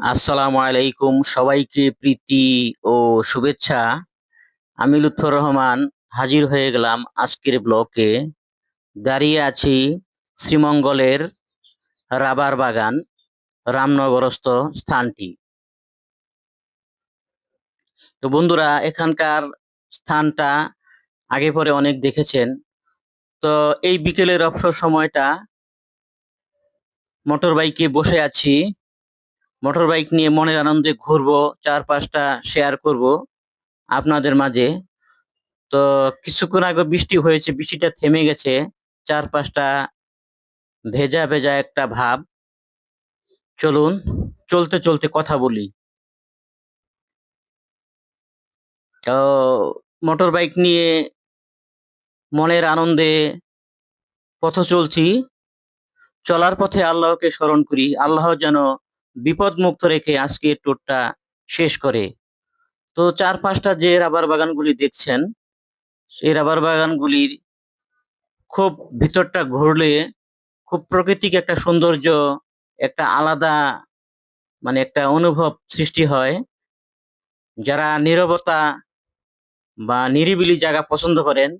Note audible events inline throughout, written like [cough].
আসসালামু আলাইকুম সবাইকে প্রীতি ও শুভেচ্ছা। আমি লুৎফর রহমান হাজির হয়ে গেলাম আজকের ব্লকে। দাঁড়িয়ে আছি শ্রীমঙ্গলের রাবার বাগান, রামনগরস্থ স্থানটি। তো বন্ধুরা, এখানকার স্থানটা আগে পরে অনেক দেখেছেন। তো এই বিকেলের অবসর সময়টা মোটর বাইকে বসে আছি। মোটর বাইক নিয়ে মনের আনন্দে ঘুরবো চার পাঁচটা শেয়ার করব আপনাদের মাঝে। তো কিছুক্ষণ আগে বৃষ্টি হয়েছে, বৃষ্টিটা থেমে গেছে চার পাঁচটা ভেজা ভেজা একটা ভাব। চলুন, চলতে চলতে কথা বলি। তো মোটর বাইক নিয়ে মনের আনন্দে পথ চলছি। চলার পথে আল্লাহকে স্মরণ করি। আল্লাহ যেন বিপদ মুক্ত রেখে আজকে ট্যুরটা শেষ করে। তো চার পাঁচটা যে রাবার বাগানগুলি দেখছেন, সেই রাবার বাগানগুলির খুব ভিতরটা ঘুরলে খুব প্রকৃতিক একটা সৌন্দর্য, একটা আলাদা মানে একটা অনুভব সৃষ্টি হয়। যারা নীরবতা বা নিরিবিলি জায়গা পছন্দ করেন,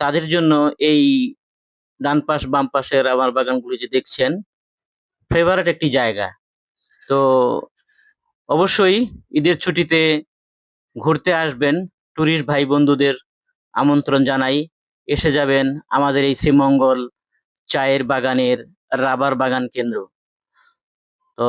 তাদের জন্য এই ডান পাশ, বাম পাশের রাবার বাগানগুলি যে দেখছেন ফেভারেট একটি জায়গা। তো অবশ্যই ঈদের ছুটিতে ঘুরতে আসবেন। ট্যুরিস্ট ভাই বন্ধুদের আমন্ত্রণ জানাই। এসে যাবেন আমাদের এই শ্রীমঙ্গল চায়ের বাগানের রাবার বাগান কেন্দ্র। তো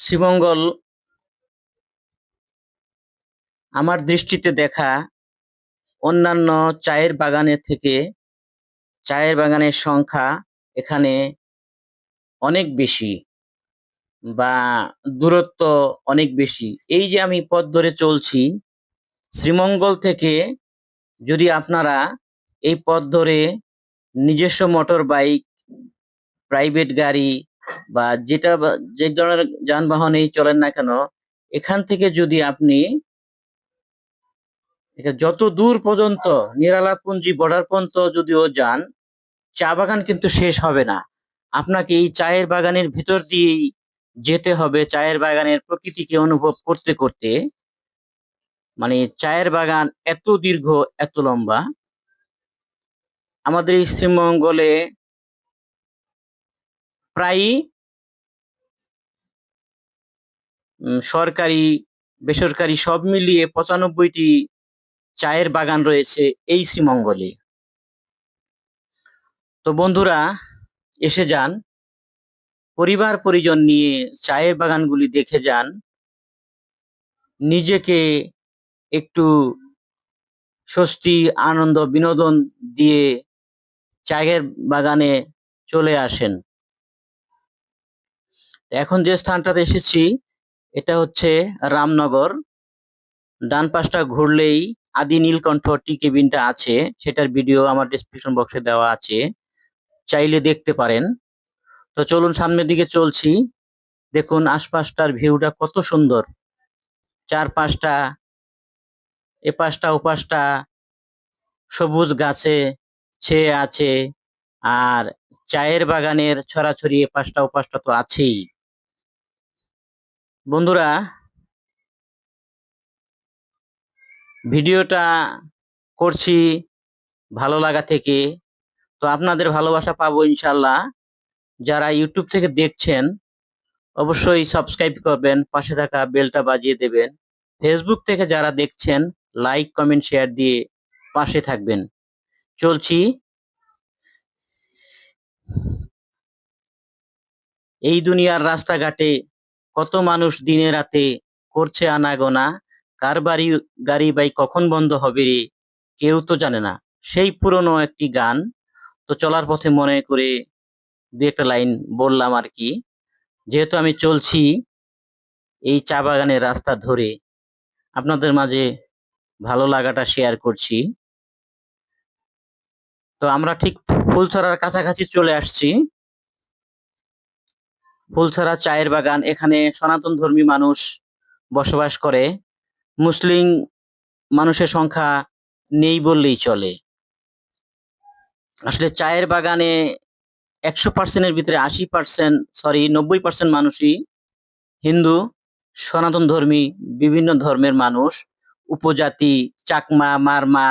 শ্রীমঙ্গল আমার দৃষ্টিতে দেখা অন্যান্য চায়ের বাগানের থেকে চায়ের বাগানের সংখ্যা এখানে অনেক বেশি বা দূরত্ব অনেক বেশি। এই যে আমি পথ ধরে চলছি, শ্রীমঙ্গল থেকে যদি আপনারা এই পথ ধরে নিজস্ব মোটর বাইক প্রাইভেট গাড়ি বা যেটা যে ধরনের যানবাহনেই চলেন না কেন, এখান থেকে যদি আপনি যত দূর পর্যন্ত নিরালাপুঞ্জি বর্ডার পর্যন্ত যদিও যান, চা বাগান কিন্তু শেষ হবে না। আপনাকে এই চায়ের বাগানের ভিতর দিয়েই যেতে হবে, চায়ের বাগানের প্রকৃতিকে অনুভব করতে করতে। মানে চায়ের বাগান এত দীর্ঘ, এত লম্বা। আমাদের এই শ্রীমঙ্গলে প্রায়ই সরকারি, বেসরকারি সব মিলিয়ে পঁচানব্বইটি চায়ের বাগান রয়েছে এই শ্রীমঙ্গলে। তো বন্ধুরা, এসে যান, পরিবার পরিজন নিয়ে চায়ের বাগানগুলি দেখে যান। নিজেকে একটু স্বস্তি, আনন্দ, বিনোদন দিয়ে চায়ের বাগানে চলে আসেন। এখন যে স্থানটাতে এসেছি, এটা হচ্ছে রামনগর। ডান পাশটা ঘুরলেই আদি নীলকণ্ঠ টি কেবিনটা আছে, সেটার ভিডিও আমার ডিসক্রিপশন বক্সে দেওয়া আছে। চাইলে দেখতে পারেন। তো চলুন সামনের দিকে চলছি। দেখুন আশপাশটার ভিউটা কত সুন্দর। চার পাঁচটা এ পাশটা, ও সবুজ গাছে ছেয়ে আছে। আর চায়ের বাগানের ছড়াছড়ি এ পাশটা, ও তো আছেই। বন্ধুরা, ভিডিওটা করছি ভালো লাগা থেকে। তো আপনাদের ভালোবাসা পাবো ইনশাল্লাহ। যারা ইউটিউব থেকে দেখছেন, অবশ্যই সাবস্ক্রাইব করবেন, পাশে থাকা বেলটা বাজিয়ে দেবেন। ফেসবুক থেকে যারা দেখছেন, লাইক, কমেন্ট, শেয়ার দিয়ে পাশে থাকবেন। চলছি। এই দুনিয়ার রাস্তাঘাটে কত মানুষ দিনে রাতে করছে আনাগোনা? কার বাড়ি, গাড়ি বাই কখন বন্ধ হবে রে? কেউ তো জানে না। সেই পুরনো একটি গান। তো চলার পথে মনে করে দু একটা লাইন বললাম আর কি। যেহেতু আমি চলছি এই চা বাগানের রাস্তা ধরে, আপনাদের মাঝে ভালো লাগাটা শেয়ার করছি। তো আমরা ঠিক ফুলছড়ার কাছাকাছি চলে আসছি। ফুলছড়া চায়ের বাগান, এখানে সনাতন ধর্মী মানুষ বসবাস করে। মুসলিম মানুষের সংখ্যা নেই বললেই চলে। আসলে চায়ের বাগানে একশো পার্সেন্টের ভিতরে আশি পার্সেন্ট সরি নব্বই পার্সেন্ট মানুষই হিন্দু, সনাতন ধর্মী, বিভিন্ন ধর্মের মানুষ। উপজাতি, চাকমা, মারমা,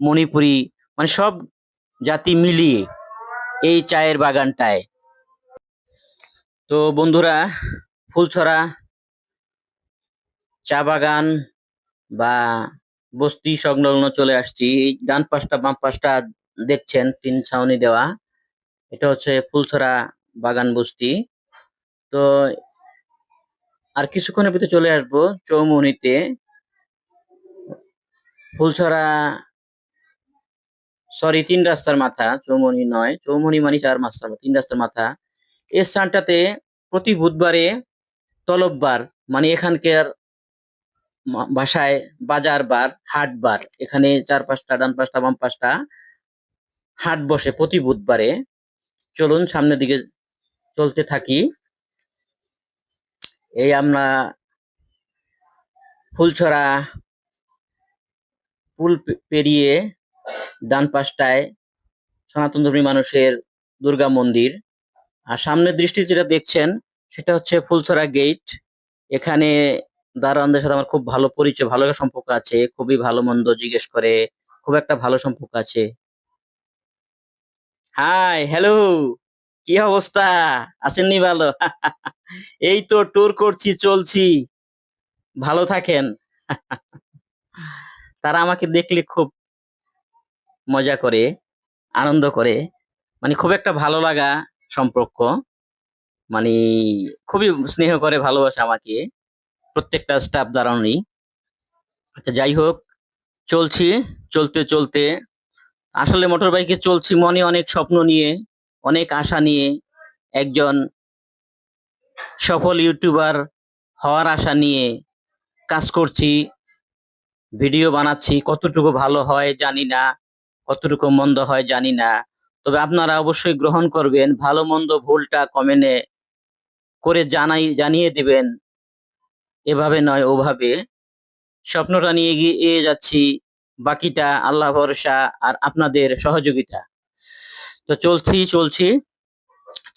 মণিপুরি মানে সব জাতি মিলিয়ে এই চায়ের বাগানটায় তো বন্ধুরা, ফুলছড়া, চা বাগান বা বস্তি সংলগ্ন চলে আসছি। এই ডান পাশটা, বাম পাশটা দেখছেন, তিন ছাউনি দেওয়া। এটা হচ্ছে ফুলছড়া বাগান বস্তি। তো আর কিছুক্ষণের ভিতরে চলে আসব চৌমুহনীতে। ফুলছড়া সরি তিন রাস্তার মাথা, চৌমুহনী নয়, চৌমুহনী মানে চার রাস্তার তিন রাস্তার মাথা। এই স্থানটাতে প্রতি বুধবারে তলববার মানে এখানকার ভাষায় বাজার বার, হাট বার। এখানে চার পাঁচটা ডান পাঁচটা বাম পাঁচটা হাট বসে প্রতি বুধবারে। চলুন সামনের দিকে চলতে থাকি। এই আমরা ফুলছড়া পুল পেরিয়ে ডান পাশটায় সনাতন ধর্মী মানুষের দুর্গা মন্দির। আর সামনের দৃষ্টি যেটা দেখছেন, সেটা হচ্ছে ফুলছড়া গেট এখানে দারোয়ানদের সাথে আমার খুব ভালো পরিচয়, ভালো সম্পর্ক আছে, খুবই ভালো মন্দ জিজ্ঞেস করে, খুব একটা ভালো সম্পর্ক আছে। হাই হ্যালো কি অবস্থা? আছেননি ভালো? [laughs] এই তো ট্যুর করছি, চলছি। ভালো থাকেন। [laughs] তারা আমাকে দেখলে খুব মজা করে, আনন্দ করে। মানে খুব একটা ভালো লাগা সম্পর্ক। মানে খুবই স্নেহ করে, ভালোবাসে আমাকে। প্রত্যেকটা স্টাফ দাঁড়ানোই আচ্ছা যাই হোক, চলছি। চলতে চলতে। আসলে মোটর বাইকে চলছি মনে অনেক স্বপ্ন নিয়ে, অনেক আশা নিয়ে। একজন সফল ইউটিউবার হওয়ার আশা নিয়ে কাজ করছি। ভিডিও বানাচ্ছি। কতটুকু ভালো হয় জানি না। কতটুকু মন্দ হয় জানি না। তবে আপনারা অবশ্যই গ্রহণ করবেন, ভালো মন্দ ভুলটা কমেন্টে করে জানাই, জানিয়ে দিবেন। এভাবে নয়, ওভাবে। স্বপ্নটা নিয়ে এগিয়ে যাচ্ছি, বাকিটা আল্লাহ ভরসা আর আপনাদের সহযোগিতা। তো চলছি চলছি,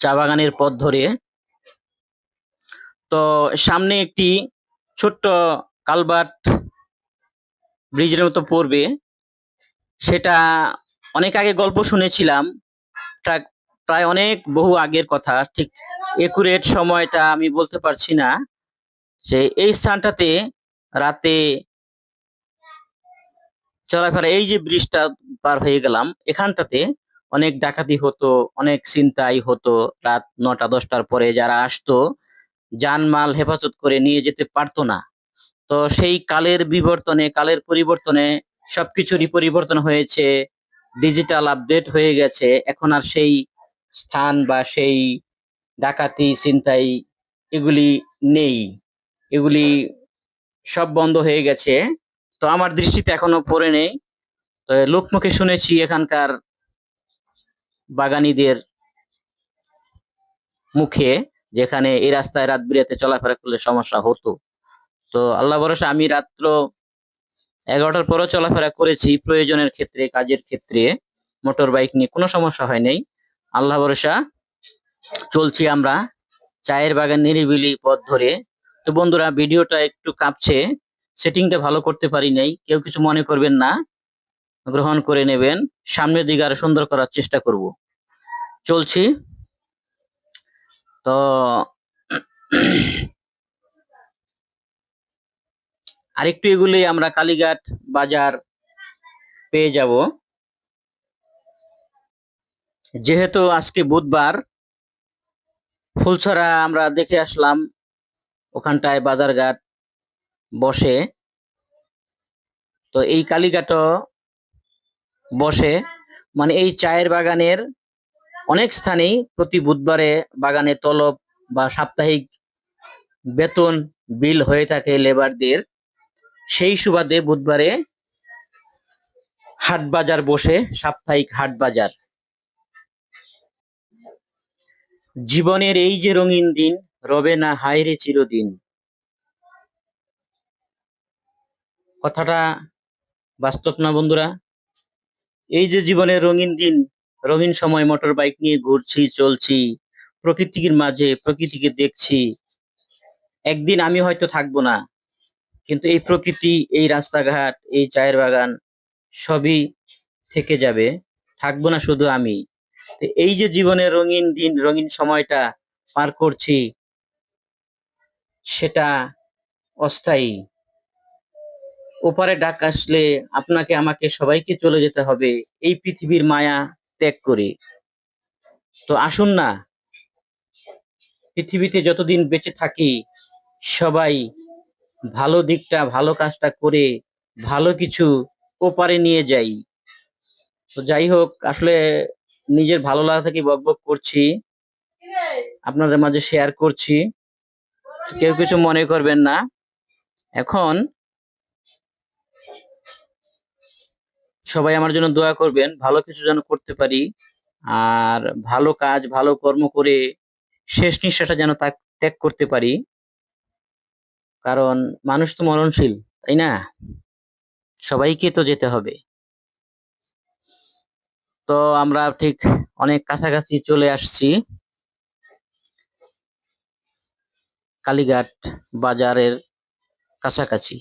চা বাগানের পথ ধরে। তো সামনে একটি ছোট্ট কালবার্ট ব্রিজের মতো পড়বে। সেটা অনেক আগে গল্প শুনেছিলাম। প্রা- প্রায় অনেক বহু আগের কথা, ঠিক একুরেট সময়টা আমি বলতে পারছি না। যে এই স্থানটাতে রাতে চলাফেরা, এই যে ব্রিজটা পার হয়ে গেলাম, এখানটাতে অনেক ডাকাতি হতো, অনেক ছিনতাই হতো। রাত নটা, দশটার পরে যারা আসতো জানমাল হেফাজত করে নিয়ে যেতে পারতো না। তো সেই কালের বিবর্তনে, কালের পরিবর্তনে সবকিছুরই পরিবর্তন হয়েছে। ডিজিটাল আপডেট হয়ে গেছে। এখন আর সেই স্থান বা সেই ডাকাতি, ছিনতাই এগুলি নেই। এগুলি সব বন্ধ হয়ে গেছে। তো আমার দৃষ্টিতে এখনও পড়ে নেই। তো লোকমুখে শুনেছি এখানকার বাগানিদের মুখে যেখানে এই রাস্তায় রাত বিরাতে চলাফেরা করলে সমস্যা হতো। তো আল্লাহ ভরসা আমি রাত্র এগারোটার পরও চলাফেরা করেছি, প্রয়োজনের ক্ষেত্রে, কাজের ক্ষেত্রে, মোটর বাইক নিয়ে কোনো সমস্যা হয় নাই। আল্লাহ ভরসা, চলছি আমরা চায়ের বাগান নিরিবিলি পথ ধরে। তো বন্ধুরা, ভিডিওটা একটু কাঁপছে, সেটিংটা ভালো করতে পারি নাই, কেউ কিছু মনে করবেন না, গ্রহণ করে নেবেন। সামনের দিকে আরও সুন্দর করার চেষ্টা করব। চলছি। তো আরেকটু এগুলি আমরা কালীঘাট বাজার পেয়ে যাব। যেহেতু আজকে বুধবার, ফুলছড়া আমরা দেখে আসলাম ওখানটায় বাজারঘাট বসে। তো এই কালীঘাটও বসে। মানে এই চায়ের বাগানের অনেক স্থানেই প্রতি বুধবারে বাগানে তলব বা সাপ্তাহিক বেতন বিল হয়ে থাকে লেবারদের। সেই সুবাদে বুধবারে হাট বাজার বসে, সাপ্তাহিক হাট বাজার। জীবনের এই যে রঙিন দিন, রবে না হায়রে চিরদিন। কথাটা বাস্তব না বন্ধুরা? এই যে জীবনের রঙিন দিন, রঙিন সময়, মোটর বাইক নিয়ে ঘুরছি, চলছি, প্রকৃতির মাঝে প্রকৃতিকে দেখছি, একদিন আমি হয়তো থাকব না। কিন্তু এই প্রকৃতি, এই রাস্তাঘাট, এই চায়ের বাগান সবই থেকে যাবে। থাকব না শুধু আমি। এই যে জীবনের রঙিন দিন, রঙিন সময়টা পার করছি, সেটা অস্থায়ী। ওপারে ডাক আসলে আপনাকে, আমাকে, সবাইকে চলে যেতে হবে। এই পৃথিবীর মায়া ত্যাগ করে। তো আসুন না, পৃথিবীতে যতদিন বেঁচে থাকি, সবাই ভালো দিকটা, ভালো কাজটা করে ভালো কিছু ওপারে নিয়ে যাই। তো যাই হোক, আসলে নিজের ভালো লাগা থেকে বকবক করছি। আপনাদের মাঝে শেয়ার করছি। কেউ কিছু মনে করবেন না। এখন সবাই আমার জন্য দোয়া করবেন, ভালো কিছু যেন করতে পারি আর ভালো কাজ, ভালো কর্ম করে শেষ নিঃশ্বাসটা যেন ত্যাগ করতে পারি। কারণ মানুষ তো মরণশীল, তাই না? সবাইকে তো যেতে হবে। তো আমরা ঠিক অনেক কাছাকাছি চলে আসছি। কালীঘাট বাজারের কাছাকাছি।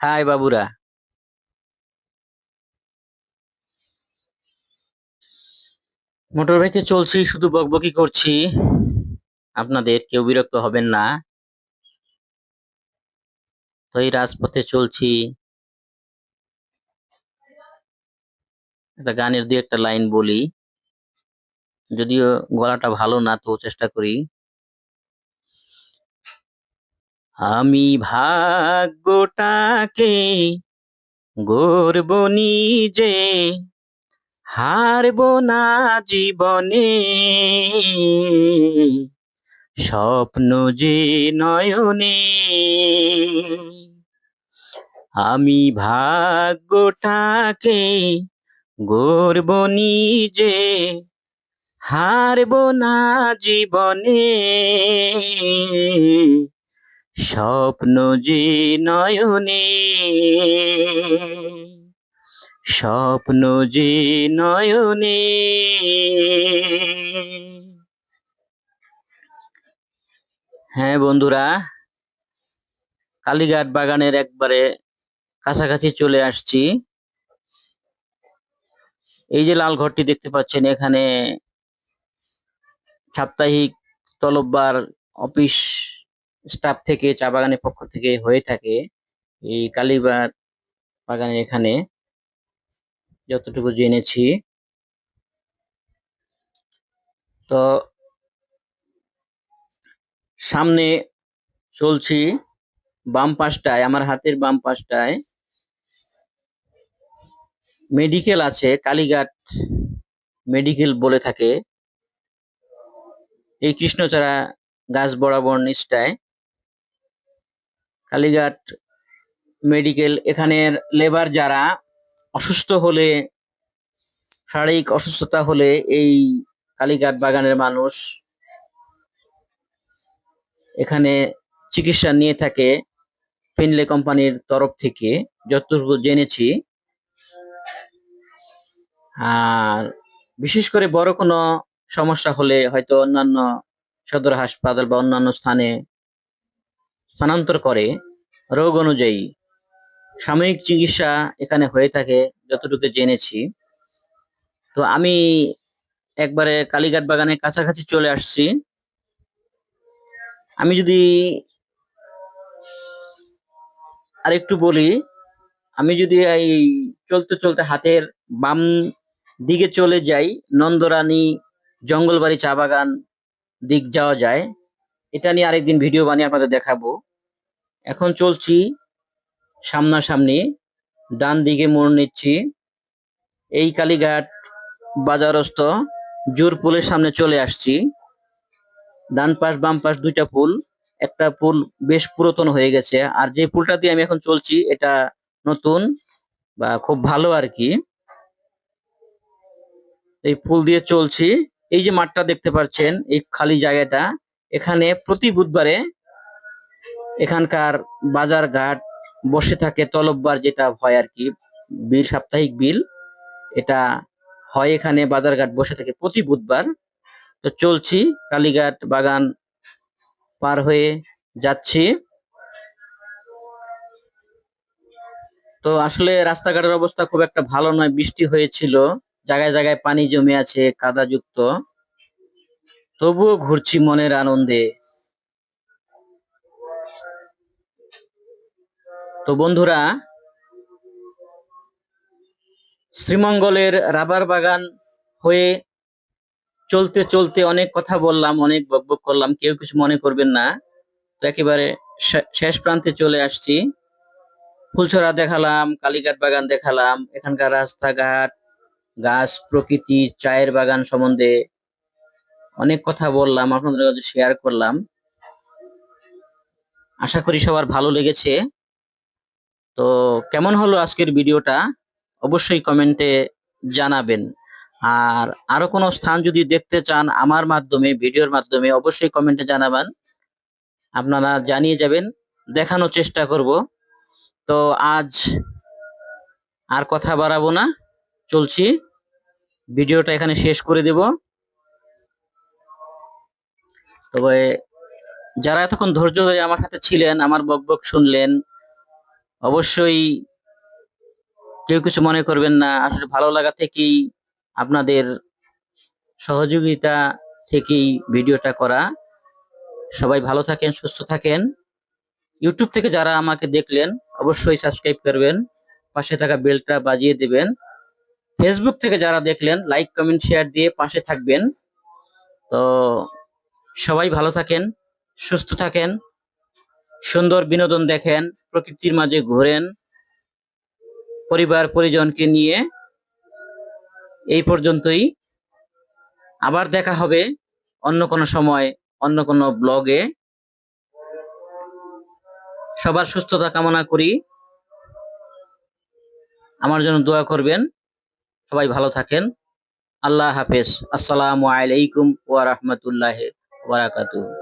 হাই বাবুরা। মোটর বাইকে চলছি, শুধু বকবকি করছি। আপনাদের কেউ বিরক্ত হবেন না। তো এই রাজপথে চলছি। একটা গানের দুই একটা লাইন বলি। যদিও গলাটা ভালো না তো চেষ্টা করি। আমি ভাগ্যটাকে গর্ব নিজে। হারব না জীবনে। স্বপ্ন যে নয়নে। আমি ভাগ্যটাকে গর্ব নিজে। হারব না জীবনে। স্বপ্ন যে নয়নে। স্বপ্ন যে নয়নে হ্যাঁ বন্ধুরা, কালীঘাট বাগানের একবারে কাছাকাছি চলে আসছি। এই যে লাল ঘরটি দেখতে পাচ্ছেন, এখানে সাপ্তাহিক তলববার অফিস স্টাফ থেকে, চা বাগানের পক্ষ থেকে হয়ে থাকে এই কালীবার বাগানের এখানে। যতটুকু জেনেছি। তো সামনে চলছি বাম পাশটায়, আমার হাতের বাম পাশটায়। মেডিকেল আছে, কালীঘাট মেডিকেল বলে থাকে। এই কৃষ্ণচারা গাছ বরাবর নিচটায়। কালীঘাট মেডিকেল, এখানের লেবার যারা অসুস্থ হলে, শারীরিক অসুস্থতা হলে এই কালীঘাট বাগানের মানুষ এখানে চিকিৎসা নিয়ে থাকে ফিনলে কোম্পানির তরফ থেকে, যতটুকু জেনেছি। আর বিশেষ করে বড় কোনো সমস্যা হলে হয়তো অন্যান্য সদর হাসপাতাল বা অন্যান্য স্থানে স্থানান্তর করে। রোগ অনুযায়ী সাময়িক চিকিৎসা এখানে হয়ে থাকে, যতটুকু জেনেছি। তো আমি একবারে কালীঘাট বাগানের কাছাকাছি চলে আসছি। আমি যদি আরেকটু বলি, আমি যদি এই চলতে চলতে হাতের বাম দিকে চলে যাই, নন্দরানী জঙ্গলবাড়ি চা বাগান দিক যাওয়া যায়। এটা নিয়ে আরেকদিন ভিডিও বানিয়ে আপনাদের দেখাবো। এখন চলছি সামনাসামনি ডান দিকে মোড় নিচ্ছি। এই কালীঘাট বাজারস্থ জোর পুলের সামনে চলে আসছি। ডান পাশ, বাম পাশ দুইটা পুল। একটা পুল বেশ পুরাতন হয়ে গেছে। আর যে পুলটা দিয়ে আমি এখন চলছি, এটা নতুন বা খুব ভালো আর কি। এই পুল দিয়ে চলছি। এই যে মাঠটা দেখতে পাচ্ছেন, এই খালি জায়গাটা, এখানে প্রতি বুধবারে এখানকার বাজার ঘাট বসে থাকে তলববার যেটা হয় আর কি, বিল, সাপ্তাহিক বিল। এটা হয় এখানে বাজারঘাট বসে থাকে প্রতি বুধবার। তো চলছি, কালীঘাট বাগান পার হয়ে যাচ্ছি। তো আসলে রাস্তাঘাটের অবস্থা খুব একটা ভালো নয়, বৃষ্টি হয়েছিল। জায়গায় জায়গায় পানি জমে আছে, কাদাযুক্ত। তবুও ঘুরছি মনের আনন্দে। তো বন্ধুরা, শ্রীমঙ্গলের রাবার বাগান হয়ে চলতে চলতে অনেক কথা বললাম, অনেক বকবক করলাম, কেউ কিছু মনে করবেন না। তো একেবারে শেষ প্রান্তে চলে আসছি। ফুলছড়া দেখালাম, কালীঘাট বাগান দেখালাম, এখানকার রাস্তাঘাট, গাছ প্রকৃতি, চায়ের বাগান সম্বন্ধে অনেক কথা বললাম, আপনাদের কাছে শেয়ার করলাম। আশা করি সবার ভালো লেগেছে। তো কেমন হলো আজকের ভিডিওটা? অবশ্যই কমেন্টে জানাবেন। আর আরও কোনো স্থান যদি দেখতে চান আমার মাধ্যমে, ভিডিওর মাধ্যমে, অবশ্যই কমেন্টে জানাবেন। আপনারা জানিয়ে যাবেন, দেখানোর চেষ্টা করব। তো আজ আর কথা বাড়াবো না, চলছি। ভিডিওটা এখানে শেষ করে দেব। তবে যারা এতক্ষণ ধৈর্য ধরে আমার সাথে ছিলেন, আমার বকবক শুনলেন অবশ্যই কেউ কিছু মনে করবেন না। আসলে ভালো লাগা থেকেই আপনাদের সহযোগিতা থেকেই ভিডিওটা করা। সবাই ভালো থাকেন, সুস্থ থাকেন। ইউটিউব থেকে যারা আমাকে দেখলেন, অবশ্যই সাবস্ক্রাইব করবেন, পাশে থাকা বেলটা বাজিয়ে দেবেন। ফেসবুক থেকে যারা দেখলেন লাইক কমেন্ট শেয়ার দিয়ে পাশে থাকবেন। তো সবাই ভালো থাকেন, সুস্থ থাকেন। সুন্দর বিনোদন দেখেন, প্রকৃতির মাঝে ঘোরেন, পরিবার পরিজনকে নিয়ে। এই পর্যন্তই। আবার দেখা হবে অন্য কোনো সময়, অন্য কোনো ব্লগে। সবার সুস্থতা কামনা করি। আমার জন্য দোয়া করবেন। সবাই ভালো থাকেন। আল্লাহ হাফেজ। আসসালামু আলাইকুম ওয়া রাহমাতুল্লাহি ওয়া বারাকাতুহু।